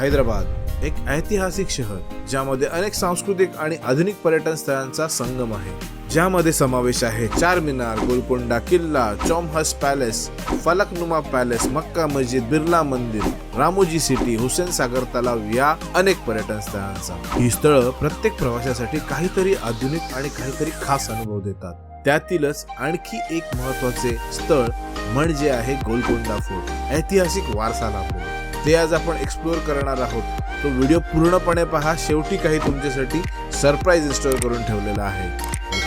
हैदराबाद एक ऐतिहासिक शहर ज्यामध्ये अनेक सांस्कृतिक आणि आधुनिक पर्यटन स्थळांचा संगम आहे. ज्यामध्ये समावेश आहे चारमिनार गोलकोंडा किल्ला चौमहस पॅलेस फलकनुमा पॅलेस मक्का मस्जिद बिर्ला मंदिर रामोजी सिटी हुसेन सागर तलाव या अनेक पर्यटन स्थळांचा. ही स्थळं प्रत्येक प्रवाशासाठी काहीतरी आधुनिक आणि काहीतरी खास अनुभव देतात. त्यातीलच आणखी एक महत्त्वाचे स्थळ म्हणजे आहे गोलकोंडा फोर्ट ऐतिहासिक वारसा लाभलेला ते आज आपण एक्सप्लोअर करणार आहोत. तो व्हिडिओ पूर्णपणे पहा. शेवटी काही तुमच्यासाठी सरप्राईज इन्स्टॉल करून ठेवलेला आहे.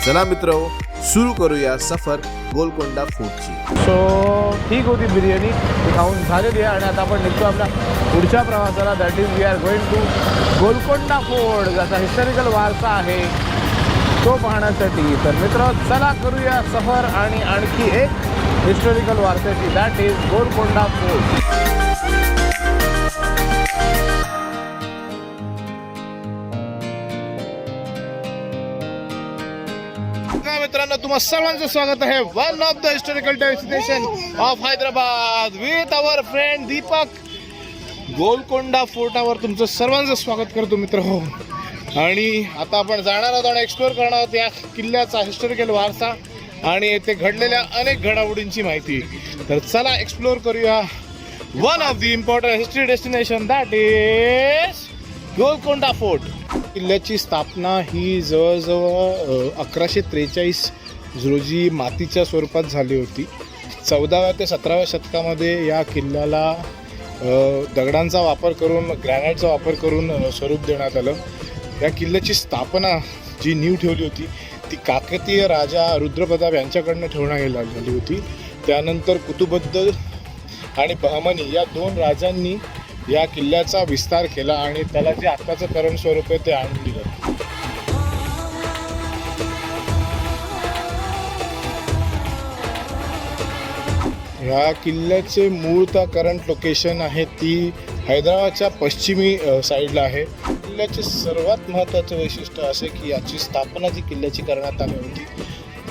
चला मित्र सुरू करूया सफर गोलकोंडा फोर्टची सो ठीक होती बिर्याणी. खाऊन झालेली आहे आणि आता आपण निघतो आपल्या पुढच्या प्रवासाला. That is we are going to Golconda fort ज्याचा हिस्टॉरिकल वारसा आहे तो पाहण्यासाठी. तर मित्र चला करूया सफर आणि आणखी एक हिस्टॉरिकल वारसाची. दॅट इज गोलकोंडा फोर्ट नमस्कार मित्रांनो तुम्हा सर्वांचं स्वागत आहे. One of the historical destination of Hyderabad with our friend Deepak Golconda फोर्टावर तुमचं सर्वांचं स्वागत करतो मित्र. हो. आणि आता आपण जाणार आहोत आणि एक्सप्लोअर करणार आहोत या किल्ल्याचा हिस्टॉरिकल वारसा आणि येथे घडलेल्या अनेक घडामोडींची माहिती. तर चला एक्सप्लोअर करूया. One of the important history destination that is Golconda fort किल्ल्याची स्थापना ही जवळजवळ अकराशे त्रेचाळीस रोजी मातीच्या स्वरूपात झाली होती. चौदाव्या ते सतराव्या शतकामध्ये या किल्ल्याला दगडांचा वापर करून ग्रॅनाईटचा वापर करून स्वरूप देण्यात आलं. या किल्ल्याची स्थापना जी नीव ठेवली होती ती काकतीय राजा रुद्रप्रताप यांच्याकडनं ठेवण्यात गेला झाली होती. त्यानंतर कुतुबद्दल आणि बहमनी या दोन राजांनी या किल्ल्याचा विस्तार केला आणि त्याला जे आत्ताचं करण स्वरूप आहे ते आणून दिलं. ह्या किल्ल्याचे मूळतः करंट लोकेशन आहे ती हैदराबादच्या पश्चिमी साईडला आहे. किल्ल्याचे सर्वात महत्त्वाचं वैशिष्ट्य असे की याची स्थापना जी किल्ल्याची करण्यात आली होती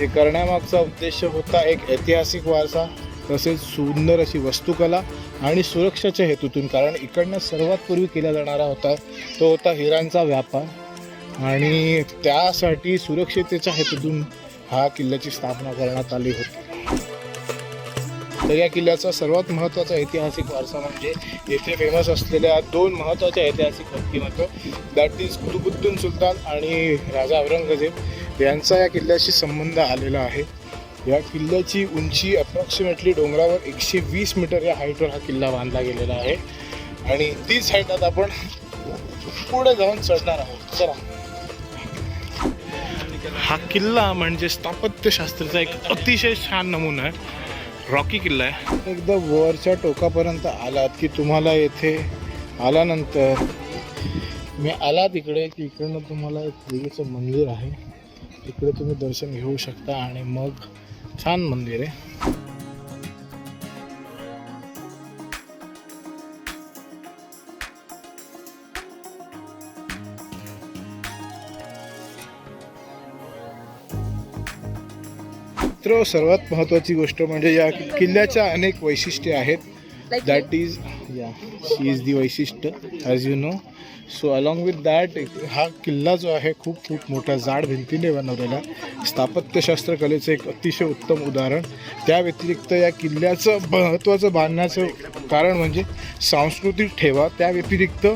ते करण्यामागचा उद्देश होता एक ऐतिहासिक वारसा. तसेच सुंदर अशी वस्तुकला आणि सुरक्षेच्या हेतूतून कारण इकडनं सर्वात पूर्वी केला जाणारा होता तो होता हिरांचा व्यापार. आणि त्यासाठी सुरक्षितेच्या हेतूतून हा किल्ल्याची स्थापना करण्यात आली होती. तर या किल्ल्याचा सर्वात महत्त्वाचा ऐतिहासिक वारसा म्हणजे येथे फेमस असलेल्या दोन महत्त्वाच्या ऐतिहासिक व्यक्तिमत्व दॅट इज कुतुबुद्दीन सुलतान आणि राजा औरंगजेब यांचा या किल्ल्याशी संबंध आलेला आहे. या किल्ल्याची उंची अप्रॉक्सिमेटली डोंगरावर एकशे वीस मीटर या हाईटवर हा किल्ला बांधला गेलेला आहे. आणि तीच हाईट आता आपण पुढे जाऊन चढणार आहोत. चला. हा किल्ला म्हणजे स्थापत्यशास्त्राचा एक अतिशय छान नमुना आहे. रॉकी किल्ला आहे. एकदा वरच्या टोकापर्यंत आलात की तुम्हाला येथे आल्यानंतर मी आला तिकडे की इकडनं तुम्हाला एक देवीचं मंदिर आहे. तिकडे तुम्ही दर्शन घेऊ शकता आणि मग छान मंदिर आहे. मित्र सर्वात महत्त्वाची गोष्ट म्हणजे या किल्ल्याच्या अनेक वैशिष्ट्ये आहेत. दॅट इज या शी इज दी वैशिष्ट्य as you know so along with that हा किल्ला जो आहे खूप खूप मोठा जाड भिंतीने बनवलेला. स्थापत्यशास्त्र कलेचं एक अतिशय उत्तम उदाहरण. त्या व्यतिरिक्त या किल्ल्याचं महत्त्वाचं बांधण्याचं कारण म्हणजे सांस्कृतिक ठेवा. त्या व्यतिरिक्त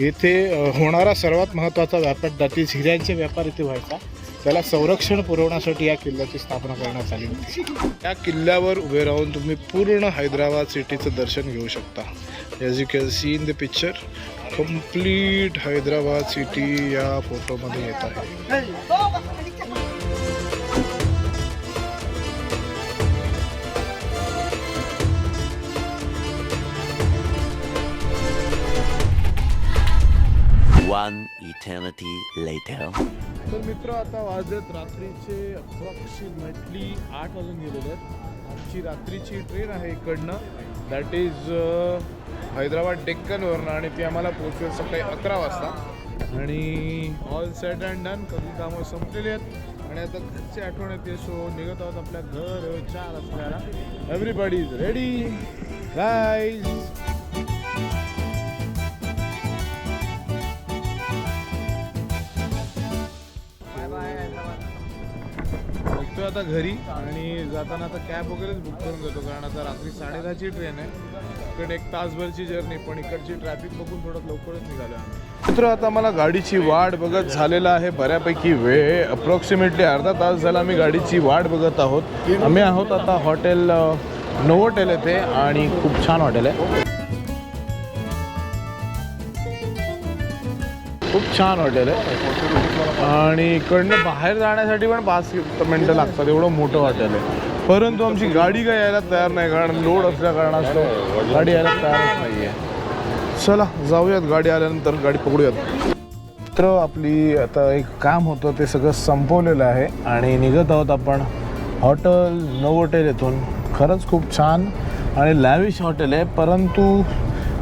येथे होणारा सर्वात महत्त्वाचा व्यापार दॅट हिऱ्यांचे व्यापार इथे व्हायचा. त्याला संरक्षण पुरवण्यासाठी या किल्ल्याची स्थापना करण्यात आली. होती या किल्ल्यावर उभे राहून तुम्ही पूर्ण हैदराबाद सिटीचं दर्शन घेऊ शकता. As you can see in the picture complete Hyderabad city या फोटोमध्ये येत आहे. One eternity later. तर मित्र आता वाजत रात्रीचे अप्रॉक्सिमेटली आठ वाजून गेलेले आहेत. आमची रात्रीची ट्रेन आहे इकडनं. दॅट इज uh, हैदराबाद डेक्कनवरनं आणि ती आम्हाला पोचेल सकाळी अकरा वाजता. आणि ऑल सेट अँड डन कधी कामं संपलेली आहेत. आणि आता घरची आठवण येते. सो निघत आहोत आपल्या घर चार असल्याला एव्हरीबडी इज रेडी राईज आता घरी आणि जाताना आता कॅब वगैरेच बुक करून जातो कारण आता रात्री साडेदहाची ट्रेन आहे. इकडे एक तासभरची जर्नी पण इकडची ट्रॅफिक बघून थोडं लवकरच निघालो आम्ही. मित्र आता मला गाडीची वाट बघत झालेला आहे बऱ्यापैकी वेळ. अप्रॉक्सिमेटली अर्धा तास झाला आम्ही गाडीची वाट बघत आहोत. आम्ही आहोत आता हॉटेल नोवोटेल येथे आणि खूप छान हॉटेल आहे. खूप छान हॉटेल आहे. आणि इकडनं बाहेर जाण्यासाठी पण पाच मिनटं लागतात. एवढं मोठं हॉटेल आहे. परंतु आमची गाडी काय यायला तयार नाही कारण लोड असल्या कारणास्तव गाडी यायला तयारच नाही आहे चला जाऊयात गाडी आल्यानंतर गाडी पकडूयात. तर आपली आता एक काम होतं ते सगळं संपवलेलं आहे. आणि निघत आहोत आपण हॉटेल नवोटेल येथून. खरंच खूप छान आणि लॅविश हॉटेल आहे. परंतु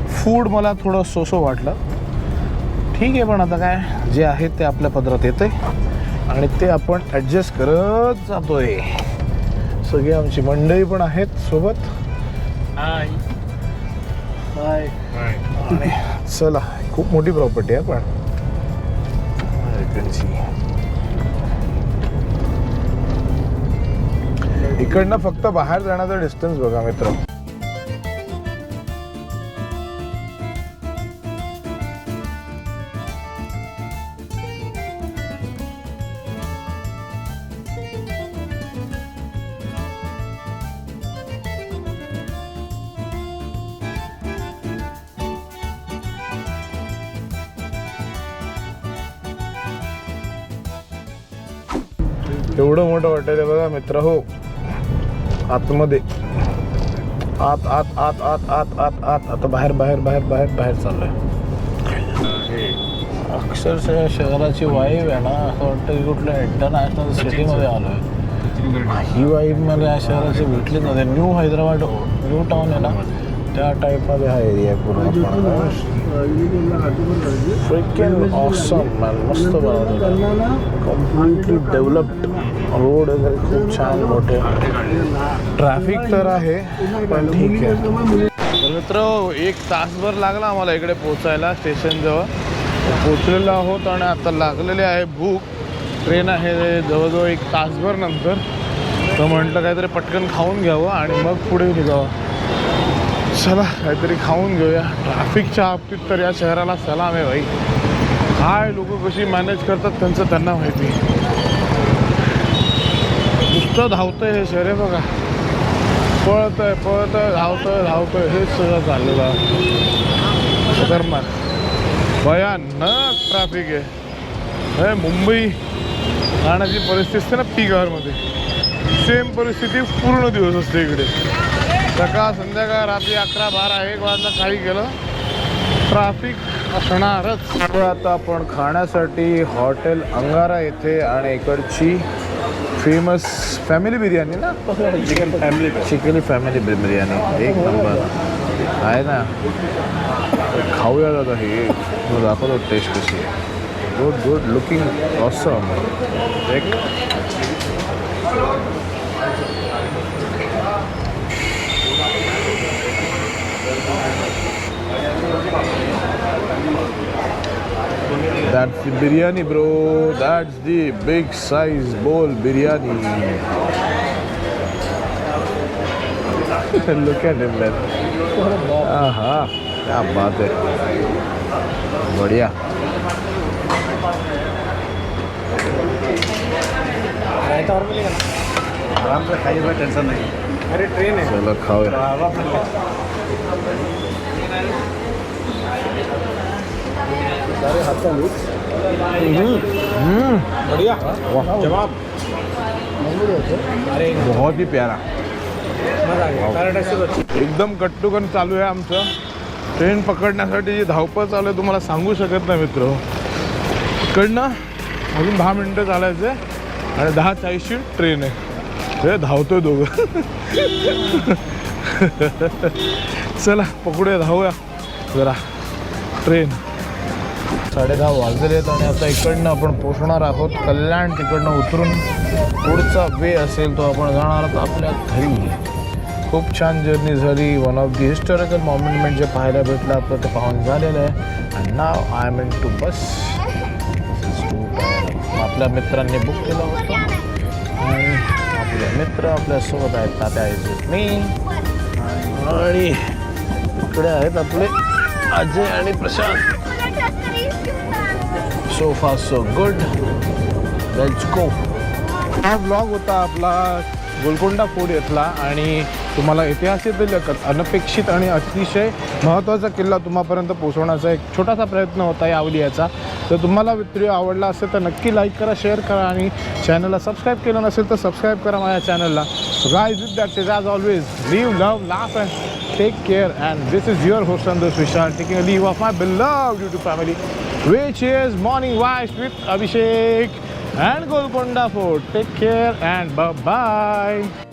फूड मला थोडं सोसो वाटलं. ठीक आहे पण आता काय जे आहे ते आपल्या पदरात येते आणि ते आपण ॲडजस्ट करत जातोय. सगळी आमची मंडळी पण आहेत सोबत. हाय हाय आणि चला खूप मोठी प्रॉपर्टी आहे पण. इकडनं फक्त बाहेर जाण्याचा डिस्टन्स बघा मित्र. एवढं मोठं हॉटेल आहे बघा मित्र हो. आतमध्ये. आत आत आत आत आत आत आत. आता बाहेर बाहेर बाहेर बाहेर बाहेर चाललोय. अक्षरशः शहराची वाईव आहे ना असं वाटतं की कुठल्या इंटरनॅशनल सिटीमध्ये आलो आहे ही वाईव मला या शहराची भेटलीच नाही. न्यू हैदराबाद न्यू टाउन आहे ना. त्या टाईपमध्ये हा एरिया आहे पूर्ण फ्रिकन ऑसम मॅन मस्त बनवलेलं कम्प्लिटली डेव्हलप्ड रोड वगैरे खूप छान मोठे. ट्रॅफिक तर आहे पण ठीक आहे. मित्र एक तासभर लागला आम्हाला इकडे पोचायला स्टेशनजवळ पोचलेलो आहोत आणि आता लागलेले आहे भूक. ट्रेन आहे जवळजवळ एक तासभर नंतर. तर म्हटलं काहीतरी पटकन खाऊन घ्यावं आणि मग पुढे निघावं. चला काहीतरी खाऊन घेऊया. ट्रॅफिकच्या बाबतीत तर या शहराला सलाम आहे भाई. काय लोक कशी मॅनेज करतात त्यांचं त्यांना माहिती. नुसतं धावतंय हे शहर आहे बघा. पळत आहे पळत आहे धावतंय धावतंय. हेच सगळं चाललेलं आहे. खतरनाक. भयानक ट्रॅफिक आहे. हे मुंबई राहण्याची परिस्थिती असते ना पी आवरमध्ये सेम परिस्थिती पूर्ण दिवस असते इकडे. सकाळ संध्याकाळ रात्री अकरा बारा एक वाजता काही केलं ट्रॅफिक असणारच. आता आपण खाण्यासाठी हॉटेल अंगारा येथे आणि इकडची फेमस फॅमिली बिर्याणी ना? Chicken family chicken family biryani एक नंबर आहे ना? खाऊया दादा हे. तुला दाखवतो टेस्ट कशी आहे. गुड गुड लुकिंग ऑसम एक. That's the biryani, bro. That's the big size bowl biryani. Look at him, man. Aha, क्या बात है बढ़िया आराम से खाइए टेंशन नहीं अरे ट्रेन है चलो खाओ है सारे हाथ बढ़िया. जवाब. अरे बहुत ही प्यारा. एकदम कट्टुकन चालू आहे आमचं. ट्रेन पकडण्यासाठी जी धावपळ चालू आहे तुम्हाला सांगू शकत नाही मित्र. इकडनं अजून दहा मिनटं चालायचं आणि दहा चाळीसची ट्रेन आहे. हे धावतोय दोघं. चला पकडूया धावूया. जरा ट्रेन साडेदहा वाजलेले आहेत आणि आता इकडनं आपण पोचणार आहोत. कल्याण तिकडनं उतरून पुढचा वे असेल तो आपण जाणार आहोत आपल्या घरी. खूप छान जर्नी झाली. One of the historical monument जे पाहायला भेटलं आपलं ते पाहून झालेलं आहे. And now I am in to bus आपल्या मित्रांनी बुक केलं होतं. आणि आपले मित्र आपल्यासोबत आहेत. तात्या आहेत मी आणि इकडे आहेत आपले अजय आणि Prashant. So far so good let's go हा ब्लॉग होता आपला गोलकोंडा फोर्ट येथला आणि तुम्हाला ऐतिहासिक अनपेक्षित आणि अतिशय महत्त्वाचा किल्ला तुम्हापर्यंत पोहोचवण्याचा एक छोटासा प्रयत्न होता या अवलियाचा तर तुम्हाला व्हिडिओ आवडला असेल तर नक्की लाईक करा शेअर करा आणि चॅनलला सबस्क्राईब केलं नसेल तर सबस्क्राईब करा माझ्या चॅनलला Guys, that's as always. Leave love, laugh and take care. And this is your host Sandosh Vishal taking a leave of my beloved YouTube family, which is Morning Wise with Abhishek and Golconda Fort. Take care and bye-bye.